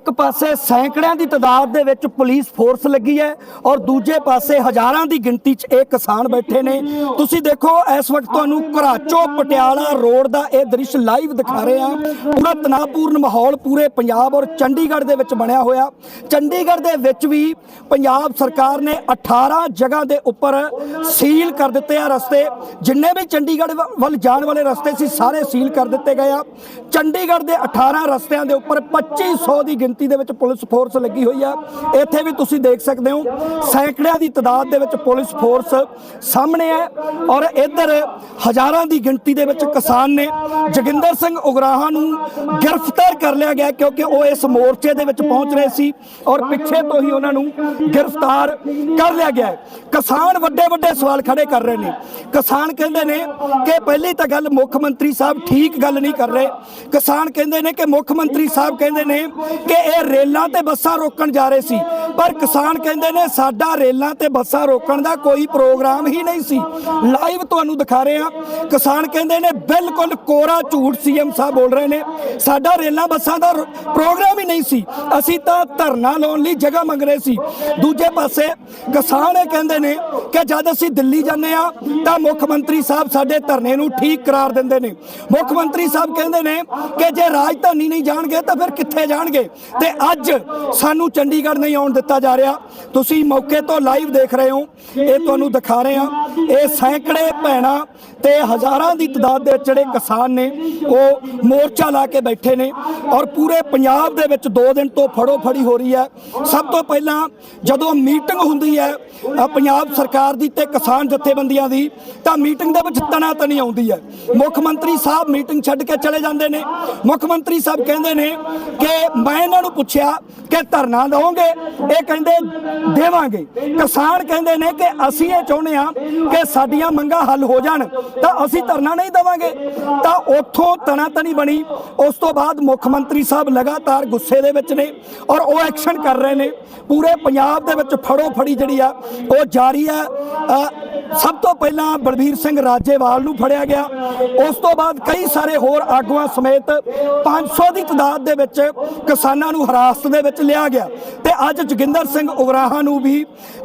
ਇੱਕ ਪਾਸੇ ਸੈਂਕੜਿਆਂ ਦੀ ਤਾਦਾਦ ਦੇ ਵਿੱਚ ਪੁਲਿਸ ਫੋਰਸ ਲੱਗੀ ਹੈ ਔਰ ਦੂਜੇ ਪਾਸੇ ਹਜ਼ਾਰਾਂ ਦੀ ਗਿਣਤੀ 'ਚ ਇਹ ਕਿਸਾਨ ਬੈਠੇ ਨੇ। ਤੁਸੀਂ ਦੇਖੋ, ਇਸ ਵਕਤ ਤੁਹਾਨੂੰ ਘਰਾਚੋ ਪਟਿਆਲਾ ਰੋਡ ਦਾ ਇਹ ਦ੍ਰਿਸ਼ ਲਾਈਵ ਦਿਖਾ ਰਹੇ ਹਾਂ। ਪੂਰਾ ਤਣਾਅਪੂਰਨ ਮਾਹੌਲ ਪੂਰੇ ਪੰਜਾਬ ਔਰ ਚੰਡੀਗੜ੍ਹ ਦੇ ਵਿੱਚ ਬਣਿਆ ਹੋਇਆ। ਚੰਡੀਗੜ੍ਹ ਦੇ ਵਿੱਚ ਵੀ ਪੰਜਾਬ ਸਰਕਾਰ ਨੇ 18 ਜਗ੍ਹਾ ਦੇ ਉੱਪਰ ਸੀਲ ਕਰ ਦਿੱਤੇ ਆ ਰਸਤੇ। ਜਿੰਨੇ ਵੀ ਚੰਡੀਗੜ੍ਹ ਵੱਲ ਜਾਣ ਵਾਲੇ ਰਸਤੇ ਸੀ, ਸਾਰੇ ਸੀਲ ਕਰ ਦਿੱਤੇ ਗਏ ਆ। ਚੰਡੀਗੜ੍ਹ ਦੇ 18 ਰਸਤਿਆਂ ਦੇ ਉੱਪਰ 2500 ਦੀ ਗਿਣਤੀ ਦੇ ਵਿੱਚ ਪੁਲਿਸ ਫੋਰਸ ਲੱਗੀ ਹੋਈ ਆ। ਇੱਥੇ ਵੀ ਤੁਸੀਂ ਦੇਖ ਸਕਦੇ ਹੋ, ਸੈਂਕੜਿਆਂ ਦੀ ਤਾਦਾਦ ਦੇ ਵਿੱਚ ਪੁਲਿਸ ਫੋਰਸ ਸਾਹਮਣੇ ਹੈ ਔਰ ਇੱਧਰ ਹਜ਼ਾਰਾਂ ਦੀ ਗਿਣਤੀ ਦੇ ਵਿੱਚ ਕਿਸਾਨ ਨੇ ਜੋਗਿੰਦਰ ਸਿੰਘ ਉਗਰਾਹਾਂ ਨੂੰ ਗ੍ਰਿਫਤਾਰ ਕਰ ਲਿਆ ਗਿਆ ਕਿਉਂਕਿ ਉਹ ਇਸ ਮੋਰਚੇ ਦੇ ਵਿੱਚ ਪਹੁੰਚ ਰਹੇ ਸੀ ਔਰ ਪਿੱਛੇ ਤੋਂ ਹੀ ਉਹਨਾਂ ਨੂੰ ਗ੍ਰਿਫਤਾਰ ਕਰ ਲਿਆ ਗਿਆ ਕਿਸਾਨ ਵੱਡੇ ਵੱਡੇ ਸਵਾਲ ਖੜੇ ਕਰ ਰਹੇ ਨੇ। ਕਿਸਾਨ ਕਹਿੰਦੇ ਨੇ ਕਿ ਪਹਿਲੀ ਤਾਂ ਗੱਲ ਮੁੱਖ ਮੰਤਰੀ ਸਾਹਿਬ ਠੀਕ ਗੱਲ ਨਹੀਂ ਕਰ ਰਹੇ। ਕਿਸਾਨ ਕਹਿੰਦੇ ਨੇ ਕਿ ਮੁੱਖ ਮੰਤਰੀ ਸਾਹਿਬ ਕਹਿੰਦੇ ਨੇ ਕਿ ਇਹ ਰੇਲਾਂ ਤੇ ਬੱਸਾਂ ਰੋਕਣ ਜਾ ਰਹੇ ਸੀ। ਪਰ ਕਿਸਾਨ ਕਹਿੰਦੇ ਨੇ, ਸਾਡਾ ਰੇਲਾਂ ਤੇ ਬੱਸਾਂ ਰੋਕਣ ਦਾ ਕੋਈ ਪ੍ਰੋਗਰਾਮ ਹੀ ਨਹੀਂ ਸੀ। ਲਾਈਵ ਤੁਹਾਨੂੰ ਦਿਖਾ ਰਹੇ ਹਾਂ। ਕਿਸਾਨ ਕਹਿੰਦੇ ਨੇ, ਬਿਲਕੁਲ ਕੋਰਾ ਝੂਠ ਸੀਐਮ ਸਾਹਿਬ ਬੋਲ ਰਹੇ ਨੇ। ਸਾਡਾ ਰੇਲਾਂ ਬੱਸਾਂ ਦਾ ਪ੍ਰੋਗਰਾਮ ਹੀ ਨਹੀਂ ਸੀ। ਅਸੀਂ ਤਾਂ ਧਰਨਾ ਲਾਉਣ ਲਈ ਜਗ੍ਹਾ ਮੰਗ ਰਹੇ ਸੀ। ਦੂਜੇ ਪਾਸੇ ਕਿਸਾਨ ਇਹ ਕਹਿੰਦੇ ਨੇ ਕਿ ਜਦ ਅਸੀਂ ਦਿੱਲੀ ਜਾਂਦੇ ਆ ਤਾਂ ਮੁੱਖ ਮੰਤਰੀ ਸਾਹਿਬ ਸਾਡੇ ਧਰਨੇ ਨੂੰ ਠੀਕ ਕਰਾਰ ਦਿੰਦੇ ਨੇ। ਮੁੱਖ ਮੰਤਰੀ ਸਾਹਿਬ ਕਹਿੰਦੇ ਨੇ ਕਿ ਜੇ ਰਾਜਧਾਨੀ ਨਹੀਂ ਜਾਣਗੇ, ਤਾਂ ਫਿਰ ਕਿੱਥੇ ਜਾਣਗੇ? ਤੇ ਅੱਜ ਸਾਨੂੰ ਚੰਡੀਗੜ੍ਹ ਨਹੀਂ ਆਉਣ ਦਿੱਤਾ ਜਾ ਰਿਹਾ। ਤੁਸੀਂ ਮੌਕੇ ਤੋਂ ਲਾਈਵ ਦੇਖ ਰਹੇ ਹੋ। ਇਹ ਤੁਹਾਨੂੰ ਦਿਖਾ ਰਹੇ ਹਾਂ। ਇਹ ਸੈਂਕੜੇ ਭੈਣਾਂ ਤੇ ਹਜ਼ਾਰਾਂ ਦੀ ਤਾਦਾਦ ਦੇ ਜਿਹੜੇ ਕਿਸਾਨ ਨੇ ਉਹ ਮੋਰਚਾ ਲਾ ਕੇ ਬੈਠੇ ਨੇ ਔਰ ਪੂਰੇ ਪੰਜਾਬ ਦੇ ਵਿੱਚ 2 ਦਿਨ ਤੋਂ ਫੜੋ ਫੜੀ ਹੋ ਰਹੀ ਹੈ। ਸਭ ਤੋਂ ਪਹਿਲਾਂ ਜਦੋਂ ਮੀਟਿੰਗ ਹੁੰਦੀ ਹੈ ਅ, ਪੰਜਾਬ ਸਰਕਾਰ ਦੀ ਤੇ ਕਿਸਾਨ ਜਥੇਬੰਦੀਆਂ ਦੀ ਤਾਂ ਮੀਟਿੰਗ ਦੇ ਵਿੱਚ ਤਣਾ ਤਣੀ ਆਉਂਦੀ ਹੈ। ਮੁੱਖ ਮੰਤਰੀ ਸਾਹਿਬ ਮੀਟਿੰਗ ਛੱਡ ਕੇ ਚਲੇ ਜਾਂਦੇ ਨੇ। ਮੁੱਖ ਮੰਤਰੀ ਸਾਹਿਬ ਕਹਿੰਦੇ ਨੇ ਕਿ ਮੈਂ ਨਾ ਇਹਨਾਂ ਨੂੰ ਪੁੱਛਿਆ ਕਿ ਧਰਨਾ ਲਓਗੇ ਇਹ ਕਹਿੰਦੇ ਦੇਵਾਂਗੇ। ਕਿਸਾਨ ਕਹਿੰਦੇ ਨੇ ਕਿ ਅਸੀਂ ਇਹ ਚਾਹੁੰਦੇ ਆ ਕਿ ਸਾਡੀਆਂ ਮੰਗਾਂ ਹੱਲ ਹੋ ਜਾਣ, ਤਾਂ ਅਸੀਂ ਧਰਨਾ ਨਹੀਂ ਦੇਵਾਂਗੇ। ਤਾਂ ਉੱਥੋਂ ਤਣਾ ਤਣੀ ਬਣੀ। ਉਸ ਤੋਂ ਬਾਅਦ ਮੁੱਖ ਮੰਤਰੀ ਸਾਹਿਬ ਲਗਾਤਾਰ ਗੁੱਸੇ ਦੇ ਵਿੱਚ ਨੇ ਔਰ ਉਹ ਐਕਸ਼ਨ ਕਰ ਰਹੇ ਨੇ। ਪੂਰੇ ਪੰਜਾਬ ਦੇ ਵਿੱਚ ਫੜੋ ਫੜੀ ਜਿਹੜੀ ਆ, ਉਹ ਜਾਰੀ ਆ। ਸਭ ਤੋਂ ਪਹਿਲਾਂ ਬਲਬੀਰ ਸਿੰਘ ਰਾਜੇਵਾਲ ਨੂੰ ਫੜਿਆ ਗਿਆ। ਉਸ ਤੋਂ ਬਾਅਦ ਕਈ ਸਾਰੇ ਹੋਰ ਆਗੂਆਂ ਸਮੇਤ 500 ਦੀ ਤਾਦਾਦ ਦੇ ਵਿੱਚ ਕਿਸਾਨਾਂ ਨੂੰ ਹਿਰਾਸਤ ਦੇ ਵਿੱਚ ਲਿਆ ਗਿਆ ਤੇ ਅੱਜ ਜੋਗਿੰਦਰ ਸਿੰਘ ਉਗਰਾਹਾਂ ਨੂੰ ਵੀ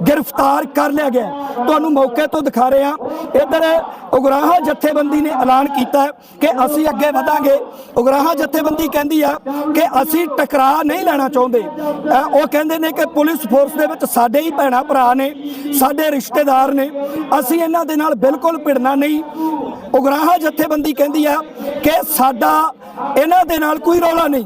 ਗ੍ਰਿਫਤਾਰ ਕਰ ਲਿਆ ਗਿਆ। ਤੁਹਾਨੂੰ ਮੌਕੇ ਤੋਂ ਦਿਖਾ ਰਹੇ ਹਾਂ ਇੱਧਰ ਉਗਰਾਹਾਂ ਜਥੇਬੰਦੀ ਨੇ ਐਲਾਨ ਕੀਤਾ ਕਿ ਅਸੀਂ ਅੱਗੇ ਵਧਾਂਗੇ। ਉਗਰਾਹਾਂ ਜਥੇਬੰਦੀ ਕਹਿੰਦੀ ਆ ਕਿ ਅਸੀਂ ਟਕਰਾਅ ਨਹੀਂ ਲੈਣਾ ਚਾਹੁੰਦੇ। ਉਹ ਕਹਿੰਦੇ ਨੇ ਕਿ ਪੁਲਿਸ ਫੋਰਸ ਦੇ ਵਿੱਚ ਸਾਡੇ ਹੀ ਭੈਣਾ ਭਰਾ ਨੇ, ਸਾਡੇ ਰਿਸ਼ਤੇਦਾਰ ਨੇ। ਅਸੀਂ ਇਹਨਾਂ ਦੇ ਨਾਲ ਬਿਲਕੁਲ ਭਿੜਨਾ ਨਹੀਂ। ਉਗਰਾਹਾਂ ਜਥੇਬੰਦੀ ਕਹਿੰਦੀ ਆ ਕਿ ਸਾਡਾ ਇਹਨਾਂ ਦੇ ਨਾਲ ਕੋਈ ਰੌਲਾ ਨਹੀਂ।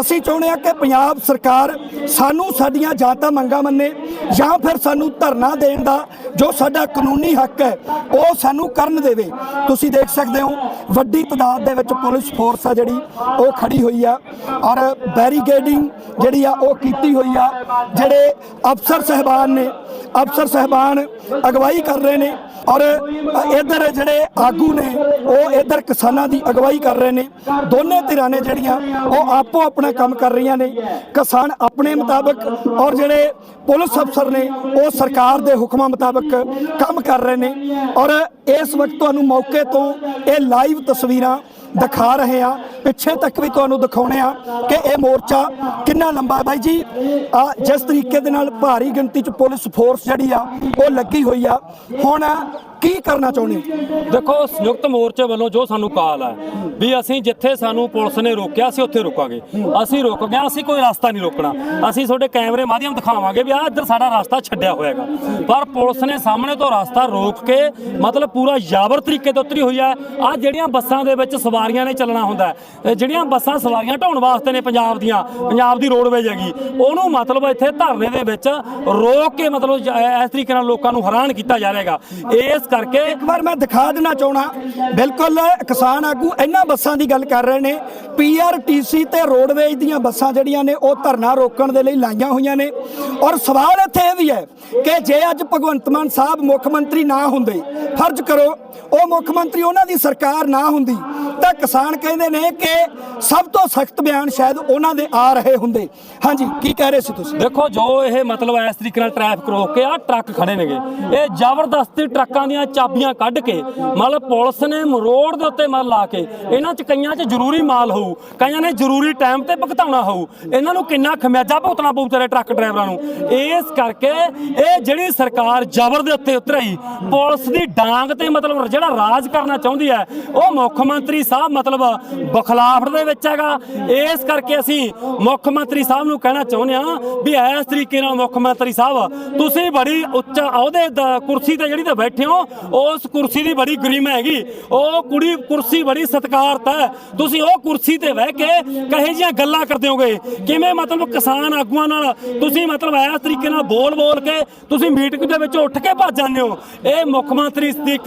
ਅਸੀਂ ਚਾਹੁੰਦੇ ਆ ਕਿ ਪੰਜਾਬ ਸਰਕਾਰ ਸਾਨੂੰ ਸਾਡੀਆਂ ਜਾਤਾਂ ਮੰਗਾਂ ਮੰਨੇ ਜਾਂ ਫਿਰ ਸਾਨੂੰ ਧਰਨਾ ਦੇਣ ਦਾ ਜੋ ਸਾਡਾ ਕਾਨੂੰਨੀ ਹੱਕ ਹੈ, ਉਹ ਸਾਨੂੰ ਕਰਨ ਦੇਵੇ। ਤੁਸੀਂ ਦੇਖ ਸਕਦੇ ਹੋ, ਵੱਡੀ ਤਾਦਾਦ ਦੇ ਵਿੱਚ ਪੁਲਿਸ ਫੋਰਸ ਆ ਜਿਹੜੀ, ਉਹ ਖੜੀ ਹੋਈ ਆ। ਔਰ ਬੈਰੀਗੇਡਿੰਗ ਜਿਹੜੀ ਆ, ਉਹ ਕੀਤੀ ਹੋਈ ਆ। ਜਿਹੜੇ ਅਫਸਰ ਸਹਿਬਾਨ ਨੇ, ਅਫਸਰ ਸਹਿਬਾਨ ਅਗਵਾਈ ਕਰ ਰਹੇ ਨੇ। ਔਰ ਇਧਰ ਜਿਹੜੇ ਆਗੂ ਨੇ, ਉਹ ਇਧਰ ਕਿਸਾਨਾਂ ਦੀ ਅਗਵਾਈ ਕਰ ਰਹੇ ਨੇ। ਦੋਨੇ ਧਿਰਾਂ ਨੇ ਜਿਹੜੀਆਂ, ਉਹ ਆਪੋ ਆਪਣਾ ਕੰਮ ਕਰ ਰਹੀਆਂ ਨੇ। ਕਿਸਾਨ ਆਪਣੇ ਮੁਤਾਬਕ ਔਰ ਜਿਹੜੇ ਪੁਲਿਸ ਅਫਸਰ ਨੇ, ਉਹ ਸਰਕਾਰ ਦੇ ਹੁਕਮਾਂ ਮੁਤਾਬਕ ਕੰਮ ਕਰ ਰਹੇ ਨੇ। ਔਰ ਇਸ ਵਕਤ ਤੁਹਾਨੂੰ ਮੌਕੇ ਤੋਂ ਇਹ ਲਾਈਵ ਤਸਵੀਰਾਂ ਦਿਖਾ ਰਹੇ ਆ। ਪਿੱਛੇ ਤੱਕ ਵੀ ਤੁਹਾਨੂੰ ਦਿਖਾਉਣੇ ਆ ਕਿ ਇਹ ਮੋਰਚਾ ਕਿੰਨਾ ਲੰਬਾ ਬਾਈ ਜੀ, ਆ ਜਿਸ ਤਰੀਕੇ ਦੇ ਨਾਲ ਭਾਰੀ ਗਿਣਤੀ ਚ ਪੁਲਿਸ ਫੋਰਸ ਜਿਹੜੀ ਆ, ਉਹ ਲੱਗੀ ਹੋਈ ਆ। ਹੁਣ ਕੀ ਕਰਨਾ ਚਾਹੁੰਦੇ ਹੋ? ਦੇਖੋ ਸੰਯੁਕਤ ਮੋਰਚੇ ਵੱਲੋਂ ਜੋ ਸਾਨੂੰ ਕਾਲ ਹੈ ਵੀ ਅਸੀਂ ਜਿੱਥੇ ਸਾਨੂੰ ਪੁਲਿਸ ਨੇ ਰੋਕਿਆ, ਅਸੀਂ ਉੱਥੇ ਰੁਕਾਂਗੇ। ਅਸੀਂ ਰੁਕ ਗਏ, ਅਸੀਂ ਕੋਈ ਰਸਤਾ ਨਹੀਂ ਰੋਕਣਾ। ਅਸੀਂ ਤੁਹਾਡੇ ਕੈਮਰੇ ਮਾਧਿਅਮ ਦਿਖਾਵਾਂਗੇ ਵੀ ਆਹ ਇੱਧਰ ਸਾਡਾ ਰਸਤਾ ਛੱਡਿਆ ਹੋਇਆਗਾ। ਪਰ ਪੁਲਿਸ ਨੇ ਸਾਹਮਣੇ ਤੋਂ ਰਸਤਾ ਰੋਕ ਕੇ ਮਤਲਬ ਪੂਰਾ ਜਾਬਰ ਤਰੀਕੇ ਤੋਂ ਉਤਰੀ ਹੋਈ ਹੈ। ਆ ਜਿਹੜੀਆਂ ਬੱਸਾਂ ਦੇ ਵਿੱਚ ਸਵਾਰੀਆਂ ਨੇ ਚੱਲਣਾ ਹੁੰਦਾ ਜਿਹੜੀਆਂ ਬੱਸਾਂ ਸਵਾਰੀਆਂ ਢਾਉਣ ਵਾਸਤੇ ਨੇ ਪੰਜਾਬ ਦੀਆਂ, ਪੰਜਾਬ ਦੀ ਰੋਡਵੇਜ ਹੈਗੀ, ਉਹਨੂੰ ਮਤਲਬ ਇੱਥੇ ਧਰਨੇ ਦੇ ਵਿੱਚ ਰੋਕ ਕੇ ਮਤਲਬ ਇਸ ਤਰੀਕੇ ਨਾਲ ਲੋਕਾਂ ਨੂੰ ਹੈਰਾਨ ਕੀਤਾ ਜਾ ਰਿਹਾਗਾ। ਇਸ ਕਰਕੇ ਇੱਕ ਵਾਰ ਮੈਂ ਦਿਖਾ ਦੇਣਾ ਚਾਹਣਾ ਬਿਲਕੁਲ ਕਿਸਾਨ ਆਗੂ ਇਹਨਾਂ ਬੱਸਾਂ ਦੀ ਗੱਲ ਕਰ ਰਹੇ ਨੇ। ਪੀਆਰਟੀਸੀ ਤੇ ਰੋਡਵੇਜ ਦੀਆਂ ਬੱਸਾਂ ਜਿਹੜੀਆਂ ਨੇ ਉਹ ਧਰਨਾ ਰੋਕਣ ਦੇ ਲਈ ਲਾਈਆਂ ਹੋਈਆਂ ਨੇ। ਔਰ ਸਵਾਲ ਇੱਥੇ ਇਹ ਵੀ ਹੈ ਕਿ ਜੇ ਅੱਜ ਭਗਵੰਤ ਮਾਨ ਸਾਹਿਬ ਮੁੱਖ ਮੰਤਰੀ ਨਾ ਹੁੰਦੇ ਫਰਜ਼ ਕਰੋ ਉਹ ਮੁੱਖ ਮੰਤਰੀ ਉਹਨਾਂ ਦੀ ਸਰਕਾਰ ਨਾ ਹੁੰਦੀ ਤਾਂ ਕਿਸਾਨ ਕਹਿੰਦੇ ਨੇ ਕਿ ਸਭ ਤੋਂ ਸਖਤ ਬਿਆਨ ਸ਼ਾਇਦ ਉਹਨਾਂ ਦੇ ਆ ਰਹੇ ਹੁੰਦੇ। ਹਾਂਜੀ ਕੀ ਕਹਿ ਰਹੇ ਸੀ ਤੁਸੀਂ? ਦੇਖੋ ਜੋ ਇਹ ਮਤਲਬ ਇਸ ਤਰੀਕੇ ਨਾਲ ਟ੍ਰੈਫਿਕ ਰੋਕ ਕੇ ਆ ਟਰੱਕ ਖੜੇ ਨੇਗੇ। ਇਹ ਜ਼ਬਰਦਸਤੀ ਟਰੱਕਾਂ ਦੀਆਂ ਦੀਆਂ ਚਾਬੀਆਂ ਕੱਢ ਕੇ ਮਤਲਬ ਪੁਲਿਸ ਨੇ ਮਰੋੜ ਦੇ ਉੱਤੇ ਮਤਲਬ ਲਾ ਕੇ ਇਹਨਾਂ ਚ ਕਈਆਂ ਚ ਜ਼ਰੂਰੀ ਮਾਲ ਹੋਊ, ਕਈਆਂ ਨੇ ਜ਼ਰੂਰੀ ਟਾਈਮ ਤੇ ਭੁਗਤਾਉਣਾ ਹੋਊ, ਇਹਨਾਂ ਨੂੰ ਕਿੰਨਾ ਖਮਿਆਜਾ ਭੁਗਤਣਾ ਪਊ ਤੇਰੇ ਟਰੱਕ ਡਰਾਈਵਰਾਂ ਨੂੰ। ਇਸ ਕਰਕੇ ਇਹ ਜਿਹੜੀ ਸਰਕਾਰ ਜ਼ਬਰ ਦੇ ਉੱਤੇ ਉਤਰੀ ਪੁਲਿਸ ਦੀ ਡਾਂਗ ਤੇ ਮਤਲਬ ਜਿਹੜਾ ਰਾਜ ਕਰਨਾ ਚਾਹੁੰਦੀ ਹੈ, ਉਹ ਮੁੱਖ ਮੰਤਰੀ ਸਾਹਿਬ ਮਤਲਬ ਬਖਲਾਫ ਦੇ ਵਿੱਚ ਹੈਗਾ। ਇਸ ਕਰਕੇ ਅਸੀਂ ਮੁੱਖ ਮੰਤਰੀ ਸਾਹਿਬ ਨੂੰ ਕਹਿਣਾ ਚਾਹੁੰਦੇ ਹਾਂ ਵੀ ਇਸ ਤਰੀਕੇ ਨਾਲ ਮੁੱਖ ਮੰਤਰੀ ਸਾਹਿਬ, ਤੁਸੀਂ ਬੜੀ ਉੱਚਾ ਅਹੁਦੇ ਕੁਰਸੀ ਤੇ ਜਿਹੜੀ ਤੇ ਬੈਠੇ ਹੋ ਉਸ ਕੁਰਸੀ ਦੀ ਬੜੀ ਗਰਿਮਾ ਹੈਗੀ। ਉਹ ਕੁੜੀ ਕੁਰਸੀ ਬੜੀ ਸਤਿਕਾਰਤ ਹੈ। ਤੁਸੀਂ ਉਹ ਕੁਰਸੀ ਤੇ ਬਹਿ ਕੇ ਕਹੇ ਜਿਹੀਆਂ ਗੱਲਾਂ ਕਰਦੇ ਹੋਗੇ? ਕਿਵੇਂ ਮਤਲਬ ਕਿਸਾਨ ਆਗੂਆਂ ਨਾਲ ਤੁਸੀਂ ਮਤਲਬ ਇਸ ਤਰੀਕੇ ਨਾਲ ਬੋਲ ਬੋਲ ਕੇ ਤੁਸੀਂ ਮੀਟਿੰਗ ਦੇ ਵਿੱਚ ਉੱਠ ਕੇ ਭੱਜ ਜਾਂਦੇ ਹੋ? ਇਹ ਮੁੱਖ ਮੰਤਰੀ ਦੀ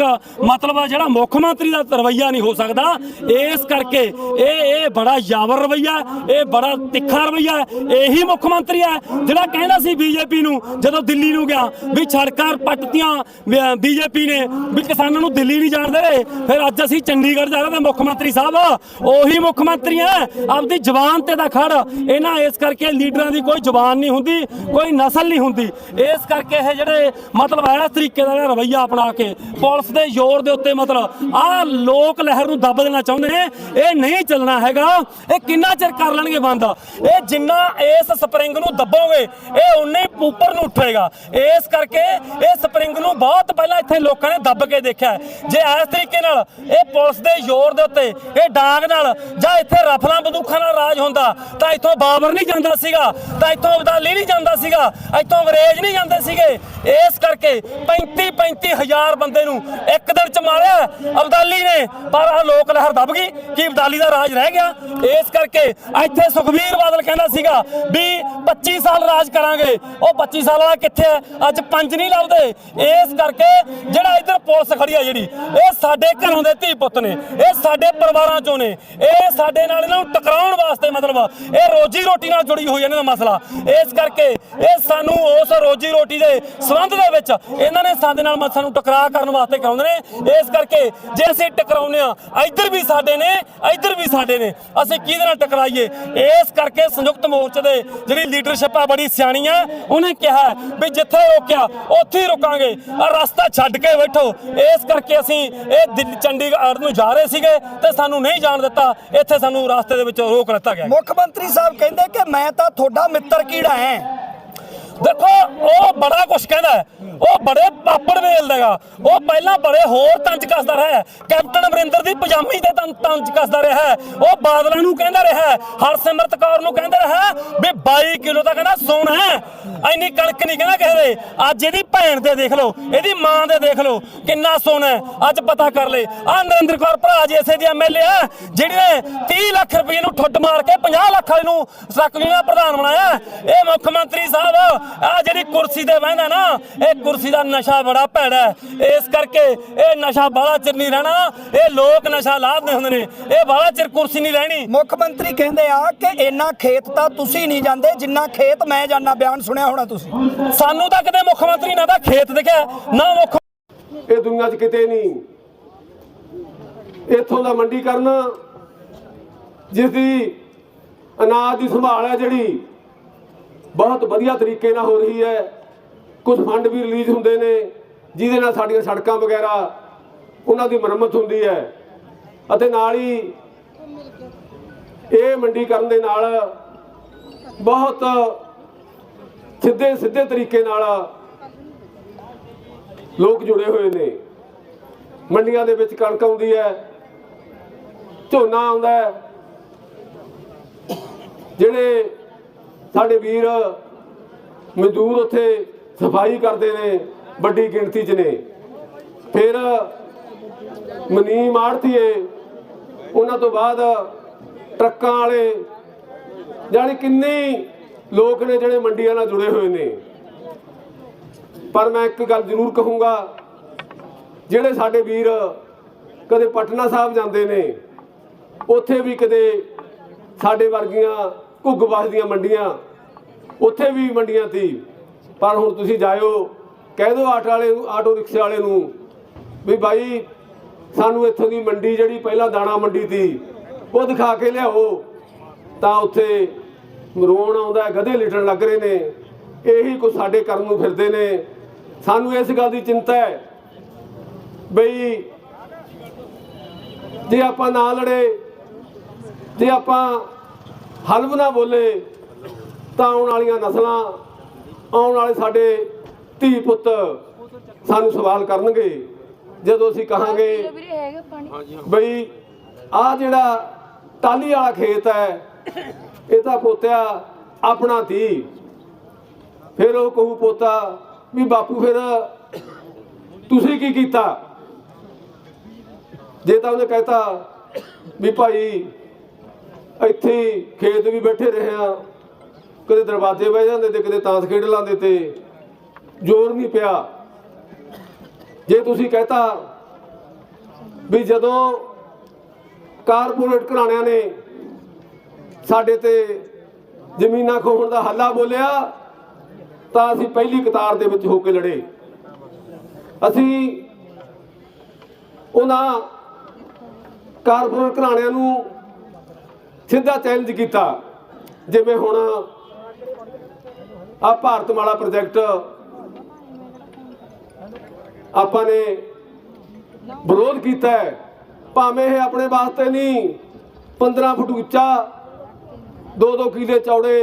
ਮਤਲਬ ਜਿਹੜਾ ਮੁੱਖ ਮੰਤਰੀ ਦਾ ਰਵਈਆ ਨਹੀਂ ਹੋ ਸਕਦਾ। ਇਸ ਕਰਕੇ ਇਹ ਇਹ ਬੜਾ ਯਾਵਰ ਰਵਈਆ ਇਹ ਬੜਾ ਤਿੱਖਾ ਰਵਈਆ ਇਹੀ ਮੁੱਖ ਮੰਤਰੀ ਹੈ ਜਿਹੜਾ ਕਹਿੰਦਾ ਸੀ ਬੀਜੇਪੀ ਨੂੰ ਜਦੋਂ ਦਿੱਲੀ ਨੂੰ ਗਿਆ ਵੀ ਸੜਕਾਂ ਪੱਟਤੀਆਂ ਬੀਜੇਪੀ ਨੇ ਵੀ ਕਿਸਾਨਾਂ ਨੂੰ ਦਿੱਲੀ ਨਹੀਂ ਜਾਣ ਦੇ। ਫਿਰ ਅੱਜ ਅਸੀਂ ਚੰਡੀਗੜ੍ਹ ਜਾ ਰਹੇ ਹਾਂ ਮੁੱਖ ਮੰਤਰੀ ਸਾਹਿਬ, ਉਹੀ ਮੁੱਖ ਮੰਤਰੀ ਹੈ ਆਪਦੀ ਜ਼ਬਾਨ ਤੇ ਦਾ ਖੜ। ਇਹਨਾਂ ਇਸ ਕਰਕੇ ਲੀਡਰਾਂ ਦੀ ਕੋਈ ਜ਼ਬਾਨ ਨਹੀਂ ਹੁੰਦੀ, ਕੋਈ ਨਸਲ ਨਹੀਂ ਹੁੰਦੀ। ਇਸ ਕਰਕੇ ਇਹ ਜਿਹੜੇ ਮਤਲਬ ਇਸ ਤਰੀਕੇ ਦਾ ਰਵਈਆ ਅਪਣਾ ਕੇ ਪੁਲਿਸ ਦੇ ਜ਼ੋਰ ਦੇ ਉੱਤੇ ਮਤਲਬ ਆਹ ਲੋਕ ਲਹਿਰ ਨੂੰ ਦੱਬ ਦੇਣਾ ਚਾਹੁੰਦੇ ਨੇ। ਇਹ ਨਹੀਂ ਚੱਲਣਾ ਹੈਗਾ। ਇਹ ਕਿੰਨਾ ਚਿਰ ਕਰ ਲੈਣਗੇ ਬੰਦ? ਇਹ ਜਿੰਨਾ ਇਸ ਸਪਰਿੰਗ ਨੂੰ ਦੱਬੋਗੇ, ਇਹ ਉਨੇ ਹੀ ਉੱਪਰ ਨੂੰ ਉੱਠੇਗਾ। ਇਸ ਕਰਕੇ ਇਹ ਸਪਰਿੰਗ ਨੂੰ ਬਹੁਤ ਪਹਿਲਾਂ ਇੱਥੇ ਲੋਕ ਨੇ ਦੱਬ ਕੇ ਦੇਖਿਆ ਜੇ ਇਸ ਤਰੀਕੇ ਨਾਲ ਇਹ ਪੁਲਿਸ ਦੇ ਜ਼ੋਰ ਦੇ ਉੱਤੇ, ਇਹ ਡਾਂਗ ਨਾਲ ਜਾਂ ਇੱਥੇ ਰਫਲਾਂ ਬੰਦੂਖਾਂ ਨਾਲ ਰਾਜ ਹੁੰਦਾ, ਤਾਂ ਇੱਥੋਂ ਬਾਬਰ ਨਹੀਂ ਜਾਂਦਾ ਸੀਗਾ, ਤਾਂ ਇੱਥੋਂ ਅਬਦਾਲੀ ਨਹੀਂ ਜਾਂਦਾ ਸੀਗਾ, ਇੱਥੋਂ ਅੰਗਰੇਜ਼ ਨਹੀਂ ਜਾਂਦੇ ਸੀਗੇ। ਇਸ ਕਰਕੇ 35 35 ਹਜ਼ਾਰ ਬੰਦੇ ਨੂੰ ਇੱਕ ਦਿਨ ਚ ਮਾਰਿਆ ਅਬਦਾਲੀ ਨੇ, ਪਰ ਆਹ ਲੋਕ ਲਹਿਰ ਦੱਬ ਗਈ ਕਿ ਅਬਦਾਲੀ ਦਾ ਰਾਜ ਰਹਿ ਗਿਆ। ਇਸ ਕਰਕੇ ਇੱਥੇ ਸੁਖਬੀਰ ਬਾਦਲ ਕਹਿੰਦਾ ਸੀਗਾ ਵੀ 25 ਸਾਲ ਰਾਜ ਕਰਾਂਗੇ। ਉਹ 25 ਸਾਲ ਵਾਲਾ ਕਿੱਥੇ ਹੈ? ਅੱਜ ਪੰਜ ਨਹੀਂ ਲੱਭਦੇ। ਇਸ ਕਰਕੇ ਜਿਹੜਾ ਇੱਧਰ ਪੁਲਿਸ ਖੜੀ ਹੈ ਜਿਹੜੀ। ਇਹ ਸਾਡੇ ਘਰਾਂ ਦੇ ਧੀ ਪੁੱਤ ਨੇ। ਇਹ ਸਾਡੇ ਪਰਿਵਾਰਾਂ ਚੋਂ ਨੇ। ਇਹ ਸਾਡੇ ਨਾਲ ਇਹਨਾਂ ਨੂੰ ਟਕਰਾਉਣ ਵਾਸਤੇ ਮਤਲਬ ਇਹ ਰੋਜੀ ਰੋਟੀ ਨਾਲ ਜੁੜੀ ਹੋਈ ਇਹਨਾਂ ਦਾ ਮਸਲਾ। ਇਸ ਕਰਕੇ ਇਹ ਸਾਨੂੰ ਉਸ ਰੋਜੀ ਰੋਟੀ ਦੇ ਸੰਬੰਧ ਦੇ ਵਿੱਚ ਇਹਨਾਂ ਨੇ ਸਾਡੇ ਨਾਲ ਮ- ਸਾਨੂੰ ਟਕਰਾਅ ਕਰਨ ਵਾਸਤੇ ਕਰਾਉਂਦੇ ਨੇ। ਇਸ ਕਰਕੇ ਜੇ ਅਸੀਂ ਟਕਰਾਉਂਦੇ ਆ ਇੱਧਰ ਵੀ ਸਾਡੇ ਨੇ, ਇੱਧਰ ਵੀ ਸਾਡੇ ਨੇ। ਅਸੀਂ ਕਿਹਦੇ ਨਾਲ ਟਕਰਾਈਏ? ਇਸ ਕਰਕੇ ਸੰਯੁਕਤ ਮੋਰਚੇ ਦੇ ਜਿਹੜੀ ਲੀਡਰਸ਼ਿਪ ਆ, ਬੜੀ ਸਿਆਣੀ ਆ, ਉਹਨੇ ਕਿਹਾ ਵੀ ਜਿੱਥੇ ਰੋਕਿਆ, ਉੱਥੇ ਹੀ ਰੁਕਾਂਗੇ। ਆ ਰਸਤਾ ਛੱਡ ਕੇ ਬੈਠੋ। ਇਸ ਕਰਕੇ ਅਸੀਂ ਇਹ ਚੰਡੀਗੜ੍ਹ ਨੂੰ ਜਾ ਰਹੇ ਸੀਗੇ ਤੇ ਸਾਨੂੰ ਨਹੀਂ ਜਾਣ ਦਿੱਤਾ। ਇੱਥੇ ਸਾਨੂੰ ਰਸਤੇ ਦੇ ਵਿੱਚ ਰੋਕ ਦਿੱਤਾ ਗਿਆ। ਮੁੱਖ ਮੰਤਰੀ ਸਾਹਿਬ ਕਹਿੰਦੇ ਕਿ ਮੈਂ ਤਾਂ ਤੁਹਾਡਾ ਮਿੱਤਰ ਕੀੜਾ ਹੈ? ਦੇਖੋ, ਉਹ ਬੜਾ ਕੁਛ ਕਹਿੰਦਾ ਹੈ। ਉਹ ਬੜੇ ਪਾਪੜ ਵੇਲ ਦੇਗਾ ਉਹ ਪਹਿਲਾਂ ਬੜੇ ਹੋਰ ਤੰਜ ਕੱਸਦਾ ਰਿਹਾ ਕੈਪਟਨ ਅਮਰਿੰਦਰ ਦੀ ਪਜਾਮੀ ਤੇ ਤੰਜ ਕੱਸਦਾ ਰਿਹਾ ਹੈ। ਉਹ ਬਾਦਲਾਂ ਨੂੰ ਕਹਿੰਦਾ ਰਿਹਾ ਹੈ। ਹਰਸਿਮਰਤ ਕੌਰ ਨੂੰ ਕਹਿੰਦਾ ਰਿਹਾ ਵੀ 22 ਕਿਲੋ ਤਾਂ ਕਹਿੰਦਾ ਸੋਨਾ ਹੈ। ਐਨੀ ਕਣਕ ਨਹੀਂ ਕਹਿੰਦਾ ਕਿਸੇ ਦੇ। ਅੱਜ ਇਹਦੀ ਭੈਣ ਤੇ ਦੇਖ ਲਓ। ਇਹਦੀ ਮਾਂ ਦੇ ਦੇਖ ਲਓ। ਕਿੰਨਾ ਸੋਨਾ ਹੈ। ਅੱਜ ਪਤਾ ਕਰ ਲੈ ਆ ਨਰਿੰਦਰ ਕੌਰ ਭਰਾ ਜੀ ਇਸੇ ਦੀ ਐਮਐਲਏ ਆ ਜਿਹੜੇ ਨੇ 30 ਲੱਖ ਰੁਪਏ ਨੂੰ ਠੁੱਟ ਮਾਰ ਕੇ 50 ਲੱਖ ਵਾਲੇ ਨੂੰ ਸਕਲੀ ਦਾ ਪ੍ਰਧਾਨ ਬਣਾਇਆ ਇਹ ਮੁੱਖ ਮੰਤਰੀ ਸਾਹਿਬ ਆ ਜਿਹੜੀ ਕੁਰਸੀ ਤੇ ਬਹਿੰਦਾ ਨਾ ਇਹ ਕੁਰਸੀ ਦਾ ਨਸ਼ਾ ਬੜਾ ਭੈੜਾ ਹੈ। ਇਸ ਕਰਕੇ ਇਹ ਨਸ਼ਾ ਬਾਹਲਾ ਚਿਰ ਨਹੀਂ ਰਹਿਣਾ। ਇਹ ਲੋਕ ਨਸ਼ਾ ਲਾਉਂਦੇ ਹੁੰਦੇ ਨੇ। ਇਹ ਬਾਹਲਾ ਚਿਰ ਕੁਰਸੀ ਨਹੀਂ ਰਹਿਣੀ। ਮੁੱਖ ਮੰਤਰੀ ਕਹਿੰਦੇ ਆ ਕਿ ਇੰਨਾ ਖੇਤ ਤਾਂ ਤੁਸੀਂ ਨਹੀਂ ਜਾਂਦੇ ਜਿੰਨਾ ਖੇਤ ਮੈਂ ਜਾਣਾ ਬਿਆਨ ਸੁਣਿਆ ਹੋਣਾ ਤੁਸੀਂ। ਸਾਨੂੰ ਤਾਂ ਕਦੇ ਮੁੱਖ ਮੰਤਰੀ ਨਾ ਦਾ ਖੇਤ ਦਿਖਿਆ ਨਾ ਮੁੱਖ ਇਹ ਦੁਨੀਆ 'ਚ ਕਿਤੇ ਨਹੀਂ। ਇੱਥੋਂ ਦਾ ਮੰਡੀਕਰਨ ਜਿਸ ਦੀ ਅਨਾਜ ਦੀ ਸੰਭਾਲ ਹੈ ਜਿਹੜੀ ਬਹੁਤ ਵਧੀਆ ਤਰੀਕੇ ਨਾਲ ਹੋ ਰਹੀ ਹੈ। ਕੁਝ ਫੰਡ ਵੀ ਰਿਲੀਜ਼ ਹੁੰਦੇ ਨੇ, ਜਿਹਦੇ ਨਾਲ ਸਾਡੀਆਂ ਸੜਕਾਂ ਵਗੈਰਾ, ਉਹਨਾਂ ਦੀ ਮੁਰੰਮਤ ਹੁੰਦੀ ਹੈ। ਅਤੇ ਨਾਲ ਹੀ ਇਹ ਮੰਡੀਕਰਨ ਦੇ ਨਾਲ ਬਹੁਤ ਸਿੱਧੇ ਸਿੱਧੇ ਤਰੀਕੇ ਨਾਲ ਲੋਕ ਜੁੜੇ ਹੋਏ ਨੇ। ਮੰਡੀਆਂ ਦੇ ਵਿੱਚ ਕਣਕ ਆਉਂਦੀ ਹੈ, ਝੋਨਾ ਆਉਂਦਾ ਜਿਹੜੇ ਸਾਡੇ ਵੀਰ ਮਜ਼ਦੂਰ ਉੱਥੇ ਸਫ਼ਾਈ ਕਰਦੇ ਨੇ, ਵੱਡੀ ਗਿਣਤੀ 'ਚ ਨੇ। ਫਿਰ ਮਨੀਮ ਆੜਤੀਏ, ਉਹਨਾਂ ਤੋਂ ਬਾਅਦ ਟਰੱਕਾਂ ਵਾਲੇ ਜਾਣੀ ਕਿੰਨੇ ਲੋਕ ਨੇ ਜਿਹੜੇ ਮੰਡੀਆਂ ਨਾਲ ਜੁੜੇ ਹੋਏ ਨੇ। ਪਰ ਮੈਂ ਇੱਕ ਗੱਲ ਜ਼ਰੂਰ ਕਹੂੰਗਾ, ਜਿਹੜੇ ਸਾਡੇ ਵੀਰ ਕਦੇ ਪਟਨਾ ਸਾਹਿਬ ਜਾਂਦੇ ਨੇ, ਉੱਥੇ ਵੀ ਕਦੇ ਸਾਡੇ ਵਰਗੀਆਂ ਘੁੱਗ ਦੀਆਂ ਮੰਡੀਆਂ, ਉੱਥੇ ਵੀ ਮੰਡੀਆਂ ਸੀ। ਪਰ ਹੁਣ ਤੁਸੀਂ ਜਾਇਓ, ਕਹਿ ਦਿਓ ਆਟੋ ਵਾਲੇ ਨੂੰ, ਆਟੋ ਰਿਕਸ਼ੇ ਵਾਲੇ ਨੂੰ ਵੀ ਭਾਈ ਸਾਨੂੰ ਇੱਥੋਂ ਦੀ ਮੰਡੀ ਜਿਹੜੀ ਪਹਿਲਾਂ ਦਾਣਾ ਮੰਡੀ ਸੀ, ਉਹ ਦਿਖਾ ਕੇ ਲਿਆਓ। ਤਾਂ ਉੱਥੇ ਰੋਣ ਆਉਂਦਾ, ਗਧੇ ਲਿਟਣ ਲੱਗ ਰਹੇ ਨੇ। ਇਹੀ ਕੁਝ ਸਾਡੇ ਕਰਨ ਨੂੰ ਫਿਰਦੇ ਨੇ। ਸਾਨੂੰ ਇਸ ਗੱਲ ਦੀ ਚਿੰਤਾ ਹੈ ਬਈ, ਜੇ ਆਪਾਂ ਨਾ ਲੜੇ, ਜੇ ਆਪਾਂ ਹਲਫ ਨਾ ਬੋਲੇ ਤਾਂ ਆਉਣ ਵਾਲੀਆਂ ਨਸਲਾਂ ਆਉਣ ਵਾਲੇ ਸਾਡੇ ਧੀ ਪੁੱਤ ਸਾਨੂੰ ਸਵਾਲ ਕਰਨਗੇ। ਜਦੋਂ ਅਸੀਂ ਕਹਾਂਗੇ ਬਈ ਆ ਜਿਹੜਾ ਟਾਲੀ ਵਾਲਾ ਖੇਤ ਹੈ ਇਹ ਤਾਂ ਪੋਤਿਆ ਆਪਣਾ ਤੀ ਫਿਰ ਉਹ ਕਹੂ ਪੋਤਾ ਵੀ ਬਾਪੂ ਫਿਰ ਤੁਸੀਂ ਕੀ ਕੀਤਾ? ਜੇ ਤਾਂ ਉਹਨੇ ਕਹਿਤਾ ਵੀ ਭਾਈ ਇੱਥੇ ਖੇਤ ਵੀ ਬੈਠੇ ਰਹੇ ਆ। ਕਦੇ ਦਰਵਾਜ਼ੇ ਬਹਿ ਜਾਂਦੇ ਤੇ ਕਦੇ ਤਾਸ਼ ਖੇਡ ਲਾਂਦੇ ਤੇ। ਜ਼ੋਰ ਨਹੀਂ ਪਿਆ। ਜੇ ਤੁਸੀਂ ਕਹਤਾ ਵੀ ਜਦੋਂ ਕਾਰਪੋਰੇਟ ਘਰਾਣਿਆਂ ਨੇ ਸਾਡੇ ਤੇ ਜ਼ਮੀਨਾਂ ਖੋਹਣ ਦਾ ਹੱਲਾ ਬੋਲਿਆ, ਤਾਂ ਅਸੀਂ ਪਹਿਲੀ ਕਤਾਰ ਦੇ ਵਿੱਚ ਹੋ ਕੇ ਲੜੇ। ਅਸੀਂ ਉਹਨਾਂ ਕਾਰਪੋਰੇਟ ਘਰਾਣਿਆਂ ਨੂੰ ਸਿੱਧਾ ਚੈਲੰਜ ਕੀਤਾ। ਜਿਵੇਂ ਹੁਣ ਆ ਭਾਰਤਮਾਲਾ ਪ੍ਰੋਜੈਕਟ ਆਪਾਂ ਨੇ ਵਿਰੋਧ ਕੀਤਾ ਹੈ। ਭਾਵੇਂ ਇਹ ਆਪਣੇ ਵਾਸਤੇ ਨਹੀਂ 15 ਫੁੱਟ ਉੱਚਾ 2-2 ਕਿਲੇ ਚੌੜੇ